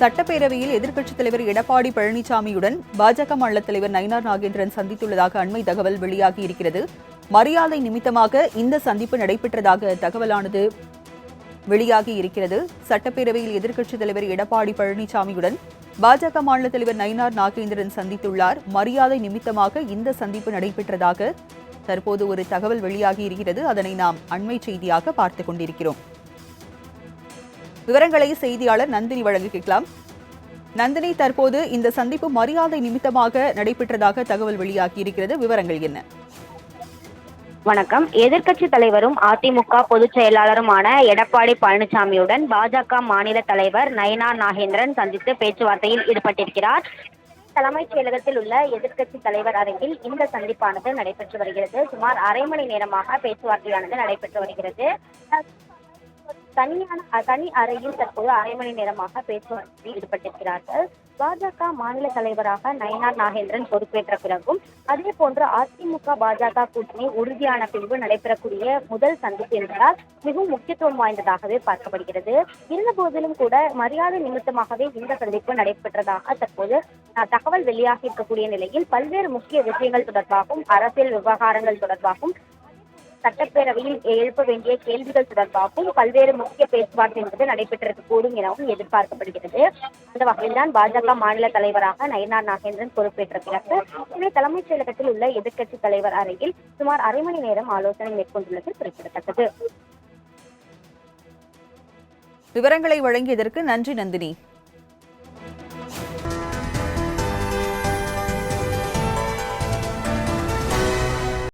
சட்டப்பேரவையில் எதிர்க்கட்சித் தலைவர் எடப்பாடி பழனிசாமியுடன் பாஜக மாநில தலைவர் நயினார் நாகேந்திரன் சந்தித்துள்ளதாக அண்மை தகவல் வெளியாகி இருக்கிறது. மரியாதை நிமித்தமாக இந்த சந்திப்பு நடைபெற்றதாக தகவலானது வெளியாகி இருக்கிறது. சட்டப்பேரவையில் எதிர்க்கட்சித் தலைவர் எடப்பாடி பழனிசாமியுடன் பாஜக மாநில தலைவர் நயினார் நாகேந்திரன் சந்தித்துள்ளார். மரியாதை நிமித்தமாக இந்த சந்திப்பு நடைபெற்றதாக தற்போது ஒரு தகவல் வெளியாகி இருக்கிறது. அதனை நாம் அண்மை செய்தியாக பார்த்துக் கொண்டிருக்கிறோம். விவரங்களை செய்தியாளர் நந்தினி வழங்க கேட்கலாம். நந்தினி தற்போது இந்த சந்திப்பு மரியாதை நிமித்தமாக நடைபெற்றதாக தகவல் வெளியாகி இருக்கிறது விவரங்கள் என்ன? வணக்கம். எதிர்க்கட்சி தலைவரும் அதிமுக பொதுச் செயலாளருமான எடப்பாடி பழனிசாமியுடன் பாஜக மாநில தலைவர் நயனா நாகேந்திரன் சந்தித்து பேச்சுவார்த்தையில் ஈடுபட்டிருக்கிறார். தலைமைச் செயலகத்தில் உள்ள எதிர்க்கட்சி தலைவர் அரங்கில் இந்த சந்திப்பானது நடைபெற்று வருகிறது. சுமார் அரை மணி நேரமாக பேச்சுவார்த்தையானது நடைபெற்று வருகிறது. தனியான தனி அறையில் தற்போது அரை மணி நேரமாக பேச்சுவார்த்தையில் ஈடுபட்டிருக்கிறார்கள். பாஜக மாநில தலைவராக நயனார் நாகேந்திரன் பொறுப்பேற்ற பிறகும் அதே போன்று அதிமுக பாஜக கூட்டணி உறுதியான பிரிவு நடைபெறக்கூடிய முதல் சந்திப்பு என்பதால் மிகவும் முக்கியத்துவம் வாய்ந்ததாகவே பார்க்கப்படுகிறது. இருந்த போதிலும் கூட மரியாதை நிமித்தமாகவே இந்த சந்திப்பு நடைபெற்றதாக தற்போது அஹ், தகவல் வெளியாகி இருக்கக்கூடிய நிலையில் பல்வேறு முக்கிய விஷயங்கள் தொடர்பாகவும் அரசியல் விவகாரங்கள் தொடர்பாகவும் சட்டப்பேரவையில் எழுப்ப வேண்டிய கேள்விகள் தொடர்பாகவும் பல்வேறு முக்கிய பேச்சுவார்த்தை என்பது நடைபெற்றிருக்கக்கூடும் எனவும் எதிர்பார்க்கப்படுகிறது. அந்த வகையில்தான் பாஜக மாநில தலைவராக நயனார் நாகேந்திரன் பொறுப்பேற்ற பிறகு சென்னை தலைமைச் செயலகத்தில் உள்ள எதிர்க்கட்சி தலைவர் அறையில் சுமார் அரை மணி நேரம் ஆலோசனை மேற்கொண்டுள்ளது குறிப்பிடத்தக்கது. விவரங்களை வழங்கியதற்கு நன்றி நந்தினி.